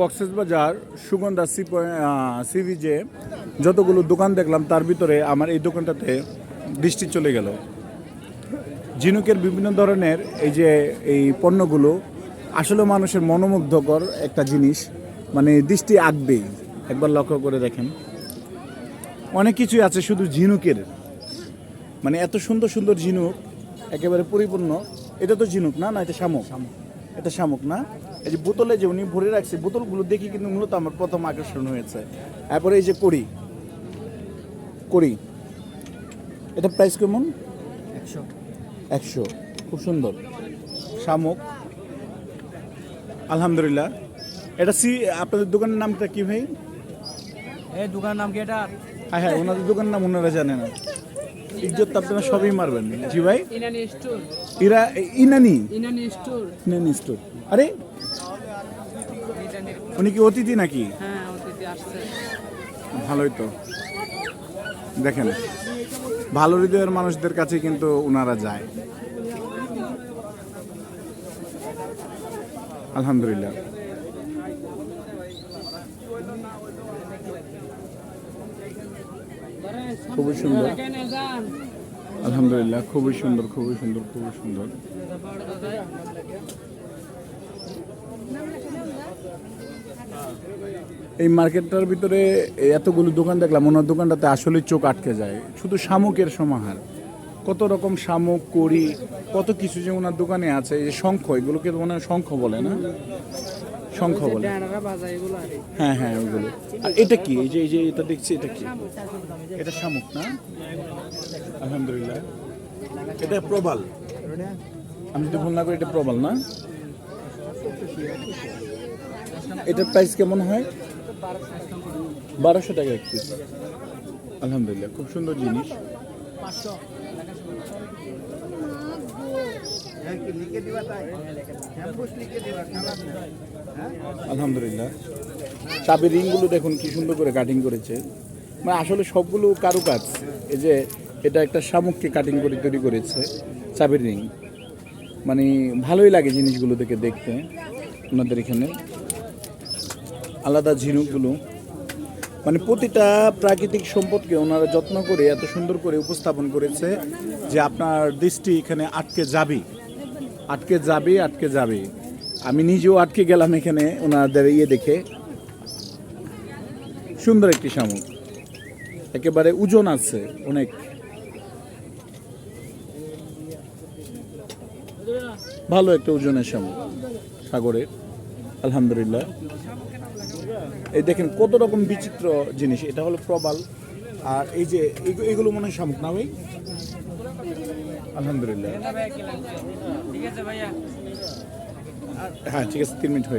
কক্সেস বাজার Sugandha C C বিচে যতগুলো দোকান দেখলাম তার ভিতরে আমার এই দোকানটাতে দৃষ্টি চলে গেল। ঝিনুকের বিভিন্ন ধরনের এই যে এই পণ্যগুলো আসলে মানুষের মনোমুগ্ধকর একটা জিনিস মানে দৃষ্টি আঁকবেই। একবার লক্ষ্য করে দেখেন। অনেক কিছুই আছে শুধু ঝিনুকের। মানে এত সুন্দর সুন্দর ঝিনুক একেবারে পরিপূর্ণ। এটা তো ঝিনুক না? না এটা শামুক। এটা শামুক না? এই যে বোতলে যে উনি ভরে রাখছে বোতলগুলো দেখি কিন্তু মূলত আমার প্রথম আকর্ষণ হয়েছে। তারপরে এই যে করি করি এটা প্রাইস কেমন? একশো। একশো। খুব সুন্দর। শামুক। আলহামদুলিল্লাহ। এটা সি আপনাদের দোকানের নামটা কি ভাই? এই দোকানের নাম কি এটা? হ্যাঁ হ্যাঁ ওনাদের দোকানের নাম ওনারা জানে না। ইজ্জত আপনারা সবই মারবেন। জি ভাই? এরা ইনানি? ইনানি স্টোর। আরে উনি কি অতিথি নাকি? হ্যাঁ ভালোই তো। দেখেন ভালো হৃদয়ের মানুষদের কাছে কিন্তু ওনারা যায়। আলহামদুলিল্লাহ। খুবই সুন্দর। আলহামদুলিল্লাহ, খুবই সুন্দর খুবই সুন্দর খুবই সুন্দর। এই মার্কেটটার ভিতরে এতগুলো দোকান দেখলাম, ওনার দোকানটাতে আসলে চোখ আটকে যায়। শুধু শামুকের সমাহার। কত রকম শামুক, কড়ি, কত কিছু যে ওনার দোকানে আছে যে শঙ্খ, এগুলোকে মনে হয় শঙ্খ বলে না? শঙ্খ বলে। হ্যাঁ হ্যাঁ ওইগুলো। আর এটা কি? এই যে এই যে এটা দেখছি এটা কি? এটা শামুক না? আলহামদুলিল্লাহ। এটা প্রবাল। আমি যদি ভুল না করি এটা প্রবাল না? এটার প্রাইস কেমন হয়? বারোশো টাকা এক পিস আলহামদুলিল্লাহ খুব সুন্দর জিনিস। আলহামদুলিল্লাহ। চাবির রিংগুলো দেখুন কি সুন্দর করে কাটিং করেছে। মানে আসলে সবগুলো কারুকাজ, এই যে এটা একটা শামুককে কাটিং করে তৈরি করেছে চাবির রিং। মানে ভালোই লাগে জিনিসগুলো থেকে দেখতে। ওনাদের এখানে আলাদা ঝিনুকগুলো। মানে প্রতিটা প্রাকৃতিক সম্পদকে ওনারা যত্ন করে, এত সুন্দর করে উপস্থাপন করেছে যে আপনার দৃষ্টি এখানে আটকে যাবে। আটকে যাবে আটকে যাবে। আমি নিজেও আটকে গেলাম এখানে ওনাদের ইয়ে দেখে। সুন্দর একটি শামুক। একেবারে ওজন আছে অনেক। ভালো একটা ওজনের শামুক সাগরের। আলহামদুলিল্লাহ। এই দেখেন কত রকম বিচিত্র জিনিস এটা হলো প্রবাল। আর এই যে এগু- এগুলো মনে হয় শামুক না ভাই? আলহামদুলিল্লাহ। হ্যাঁ ঠিক আছে তিন মিনিট হয়ে